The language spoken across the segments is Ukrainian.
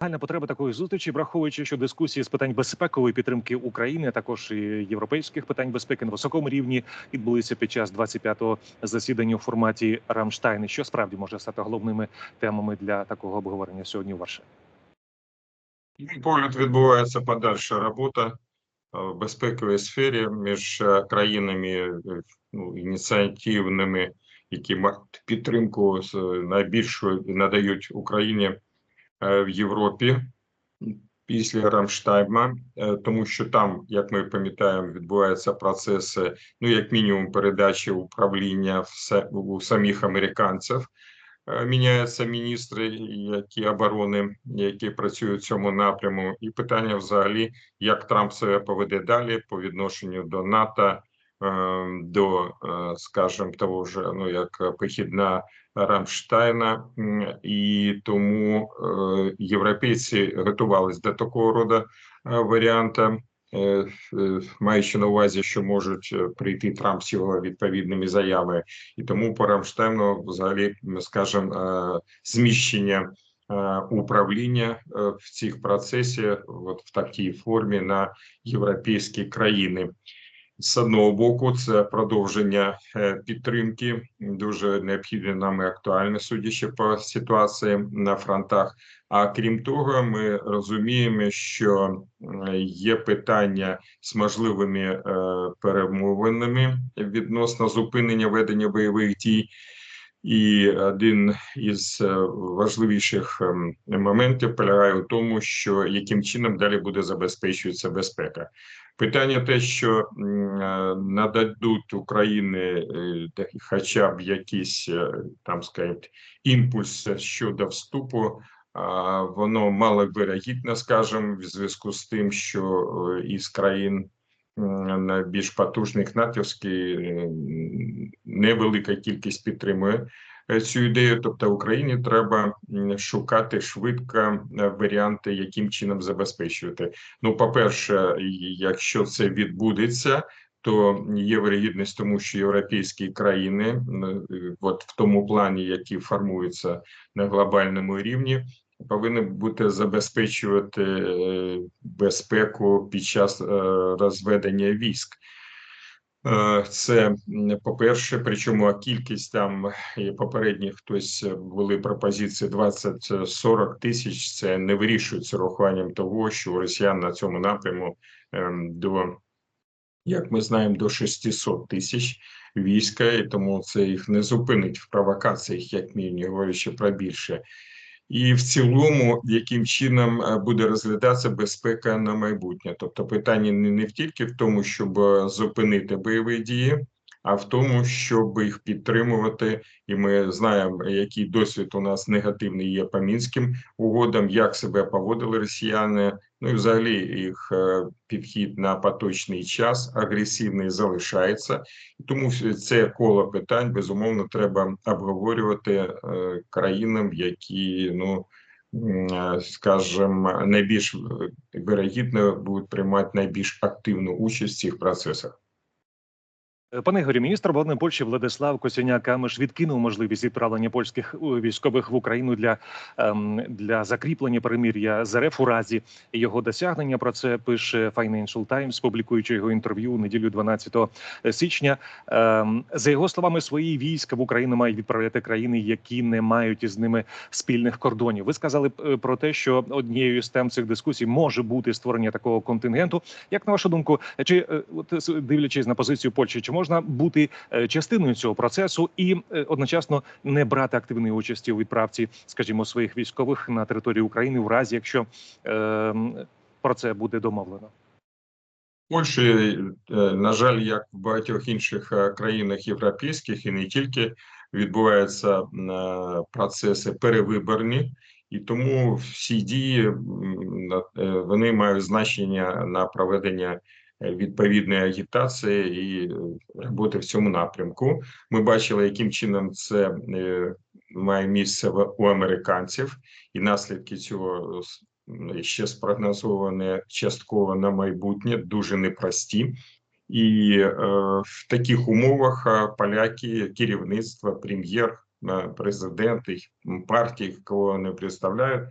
Нагальна потреба такої зустрічі, враховуючи, що дискусії з питань безпекової підтримки України, а також і європейських питань безпеки на високому рівні відбулися під час 25-го засідання у форматі Рамштайн. Що справді може стати головними темами для такого обговорення сьогодні у Варшаві? Погляд, відбувається подальша робота е, в безпековій сфері між е, країнами е, ну, ініціативними, які мають підтримку з найбільшою надають Україні в Європі після Рамштайма, е, тому що там, як ми пам'ятаємо, відбуваються процеси, ну як мінімум, передачі управління у самих американців. Е, Міняються міністри, які оборони, які працюють в цьому напряму, і питання взагалі, як Трамп себе поведе далі по відношенню до НАТО, е, до, е, скажімо, того ж, ну як похідна Рамштайна, і тому е, європейці готувалися до такого роду е, варіанта. е, Маючи на увазі, що можуть прийти Трамп з його відповідними заявами, і тому по Рамштайну взагалі, е, зміщення управління в цих процесі, от в такій формі на європейські країни. З одного боку, це продовження е, підтримки, дуже необхідне нам і актуальне, судячи по ситуації на фронтах. А крім того, ми розуміємо, що е, є питання з можливими е, перемовинами відносно зупинення ведення бойових дій. І один із е, важливіших ем, моментів полягає у тому, що яким чином далі буде забезпечуватися безпека. Питання те, що е, нададуть Україні е, хоча б якийсь там скажіть, імпульс щодо вступу, воно маловирогідно, скажімо, в зв'язку з тим, що із країн найбільш потужних натівських невелика кількість підтримує е, цю ідею. Тобто Україні треба шукати швидко е, варіанти, яким чином забезпечувати. Ну, по-перше, якщо це відбудеться. То є вирогідність тому, що європейські країни, е, от в тому плані, які формуються на глобальному рівні, повинні бути забезпечувати е, безпеку під час е, розведення військ. Е, Це по-перше, причому кількість там і попередні хтось були пропозиції 20-40 тисяч. Це не вирішується урахуванням того, що росіян на цьому напряму ем, до, як ми знаємо, до 600 тисяч війська, і тому це їх не зупинить в провокаціях, як мінімум, говорячи про більше. І в цілому, яким чином е, буде розглядатися безпека на майбутнє, тобто питання не, тільки в тому, щоб е, зупинити бойові дії, а в тому, щоб їх підтримувати. І ми знаємо, який досвід у нас негативний є по мінським угодам, як себе поводили росіяни. Ну і взагалі їх е, підхід на поточний час агресивний залишається. І тому це коло питань безумовно треба обговорювати е, країнам, які ну е, скажімо, найбільш вирогідно будуть приймати найбільш активну участь в цих процесах. Е, Пане Ігорі, міністр оборони Польщі Владислав Косяняк-Камиш відкинув можливість відправлення польських е, військових в Україну для, ем, для закріплення перемир'я з у разі його досягнення. Про це пише Financial Times, публікуючи його інтерв'ю у неділю 12 січня. Ем, за його словами, свої війська в Україну мають відправляти країни, які не мають із ними спільних кордонів. Ви сказали е, про те, що однією з тем цих дискусій може бути створення такого контингенту. Як на вашу думку, чи е, от дивлячись на позицію Польщі, чи можна бути е, частиною цього процесу і е, одночасно не брати активної участі у відправці, скажімо, своїх військових на територію України, в разі якщо е, про це буде домовлено? Польщі, е, на жаль, як в багатьох інших країнах європейських і не тільки відбуваються процеси перевиборні, і тому всі дії вони мають значення на проведення відповідної агітації і е, роботи в цьому напрямку. Ми бачили, яким чином це е, має місце у американців, і наслідки цього ще спрогнозовані частково на майбутнє, дуже непрості. І е, в таких умовах е, поляки, керівництво, прем'єр, е, президент, їх партії, кого вони представляють,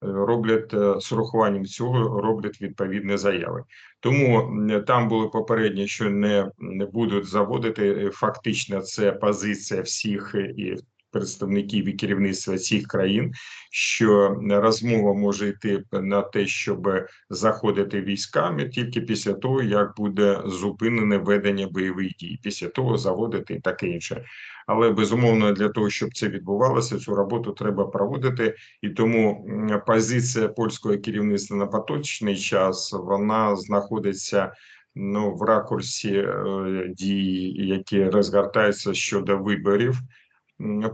роблять е, з урахуванням цього роблять відповідні заяви. Тому там було попередні, що не, не будуть заводити. Е, Фактично, це позиція всіх е, і представників і керівництва цих країн, що розмова може йти на те, щоб заходити військами тільки після того, як буде зупинене ведення бойових дій, після того заводити і таке інше. Але безумовно для того, щоб це відбувалося, цю роботу треба проводити, і тому позиція польського керівництва на поточний час вона знаходиться. Ну, в ракурсі е, дій, які розгортаються щодо виборів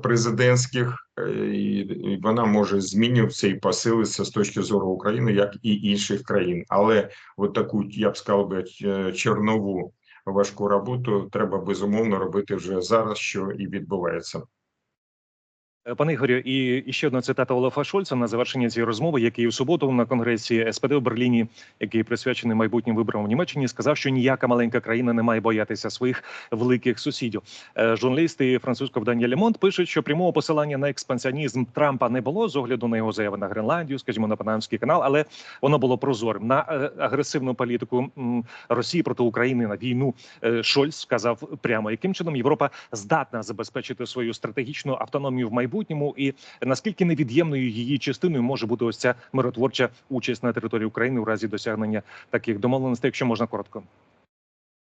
президентських, е, і, вона може змінюватися і посилитися з точки зору України, як і інших країн. Але от таку, я б сказав би, чернову важку роботу треба безумовно робити вже зараз, що і відбувається. Е, Пане Ігорю, і, ще одна цитата Олафа Шольца на завершення цієї розмови, який у суботу на конгресі СПД в Берліні, який присвячений майбутнім виборам в Німеччині, сказав, що ніяка маленька країна не має боятися своїх великих сусідів. Е, Журналісти французького видання Лемонт пишуть, що прямого посилання на експансіонізм Трампа не було з огляду на його заяви на Гренландію, скажімо, на Панамський канал, але воно було прозорим на е, агресивну політику Росії проти України на війну. Шольц сказав прямо, яким чином Європа здатна забезпечити свою стратегічну автономію в майбутньому, і наскільки невід'ємною її частиною може бути ось ця миротворча участь на території України у разі досягнення таких домовленостей, якщо можна коротко.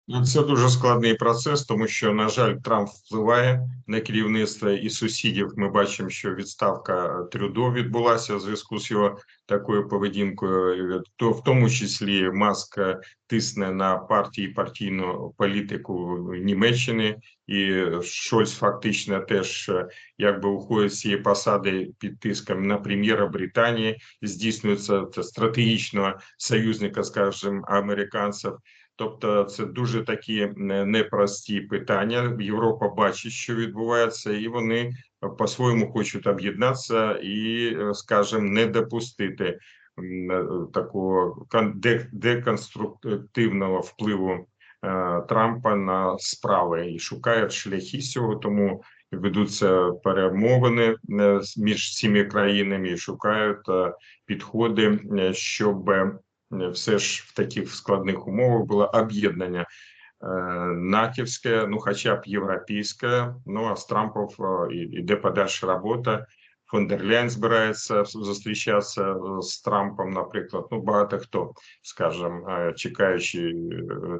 Ну, Це дуже складний процес, тому що, на жаль, Трамп впливає на керівництво і сусідів. Ми бачимо, що відставка Трюдо відбулася в зв'язку з його такою поведінкою. То в тому числі Маск тисне на партії партійну політику Німеччини, і Шольц фактично теж якби уходить з цієї посади під тиском на прем'єра Британії, здійснюється стратегічного союзника, скажімо, американців. Тобто це дуже такі непрості питання. Європа бачить, що відбувається, і вони е, по-своєму хочуть об'єднатися і, е, скажімо, не допустити е, такого кон- деконструктивного впливу е, Трампа на справи і шукають шляхи цього, тому ведуться перемовини е, між цими країнами, і шукають е, підходи, е, щоб е, все ж в таких складних умовах було об'єднання е, натівське, ну хоча б європейське. Ну а з Трампом е, іде подальша робота. Фон дер Ляйн збирається зустрічатися е, з Трампом, наприклад. Ну багато хто, скажімо, е, чекаючи е,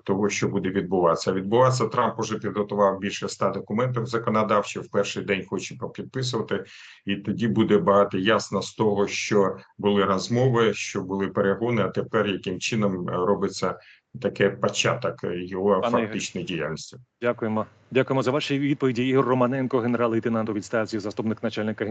того, що буде відбуватися. Відбуватися Трамп уже підготував більше ста документів законодавчих. В перший день хоче попідписувати, і тоді буде багато ясно з того, що були розмови, що були перегони. А тепер яким чином робиться таке початок його Пане фактичної діяльності. Дякуємо. Дякуємо за ваші відповіді. Ігор Романенко, генерал-лейтенант у відставці, заступник начальника